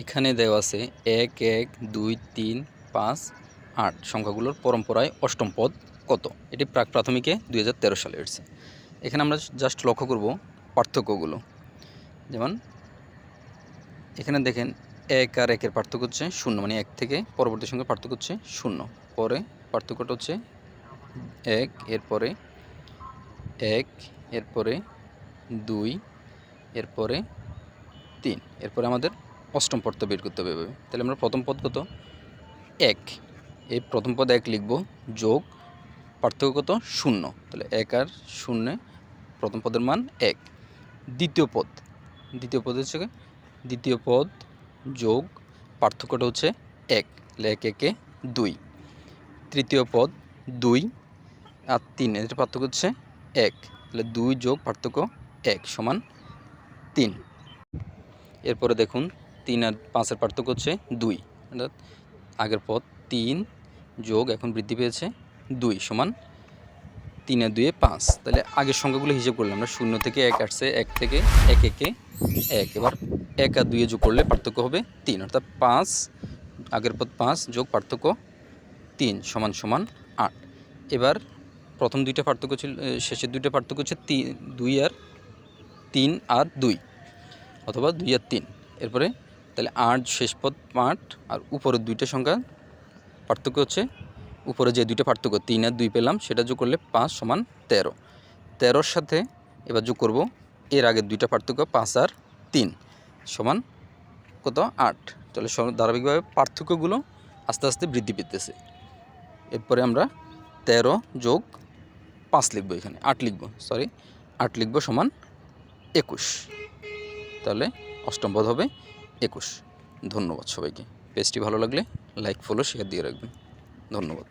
এখানে দেওয়া আছে এক এক, দুই, তিন, পাঁচ, আট। সংখ্যাগুলোর পরম্পরায় অষ্টম পদ কত? এটি প্রাক প্রাথমিকে দুই হাজার তেরো সালে এসেছে। এখানে আমরা জাস্ট লক্ষ্য করব পার্থক্যগুলো। যেমন, এখানে দেখেন এক আর একের পার্থক্য হচ্ছে শূন্য মানে এক থেকে পরবর্তী সংখ্যার পার্থক্য হচ্ছে শূন্য। পরে পার্থক্যটা হচ্ছে এক, এরপরে এক, এরপরে দুই, এরপরে তিন। এরপরে আমাদের অষ্টম পদ বের করতে হবে। তাহলে আমরা প্রথম পদ কত? এক। এই প্রথম পদ এক লিখব, যোগ পার্থক্য কত? শূন্য। তাহলে এক আর শূন্য প্রথম পদের মান এক। দ্বিতীয় পদ। দ্বিতীয় পদ হচ্ছে দ্বিতীয় পদ যোগ পার্থক্যটা হচ্ছে এক। তাহলে এক, একে দুই। তৃতীয় পদ দুই আর তিন এর পার্থক্য হচ্ছে এক। তাহলে দুই যোগ পার্থক্য এক সমান তিন। এরপরে দেখুন তিন আর পাঁচের পার্থক্য হচ্ছে দুই। অর্থাৎ আগের পদ তিন যোগ এখন বৃদ্ধি পেয়েছে দুই সমান তিন আর দুয়ে পাঁচ। তাহলে আগের সংখ্যাগুলো হিসেব করলাম আমরা শূন্য থেকে এক আসছে, এক থেকে এক, একে এক। এবার এক আর দুয়ে যোগ করলে পার্থক্য হবে তিন। অর্থাৎ পাঁচ, আগের পদ পাঁচ যোগ পার্থক্য তিন সমান সমান আট। এবার প্রথম দুইটা পার্থক্য ছিল শেষের দুইটা পার্থক্য হচ্ছে তিন দুই আর তিন আর দুই, অথবা দুই আর তিন। এরপরে তাহলে আট শেষ পদ আট, আর উপরের দুইটা সংখ্যা পার্থক্য হচ্ছে, উপরে যে দুইটা পার্থক্য, তিন আর দুই পেলাম, সেটা যোগ করলে পাঁচ সমান তেরো। তেরোর সাথে এবার যোগ করব, এর আগের দুইটা পার্থক্য, পাঁচ আর তিন, সমান কত? আট। তাহলে ধারাবাহিকভাবে পার্থক্যগুলো আস্তে আস্তে বৃদ্ধি পেতেছে। এরপরে আমরা তেরো যোগ পাঁচ লিখব এখানে, আট লিখব সরি আট লিখব সমান একুশ। তাহলে অষ্টম পদ হবে একুশ। ধন্যবাদ সবাইকে। পেজটি ভালো লাগলে লাইক ফলো শেয়ার দিয়ে রাখবেন। ধন্যবাদ।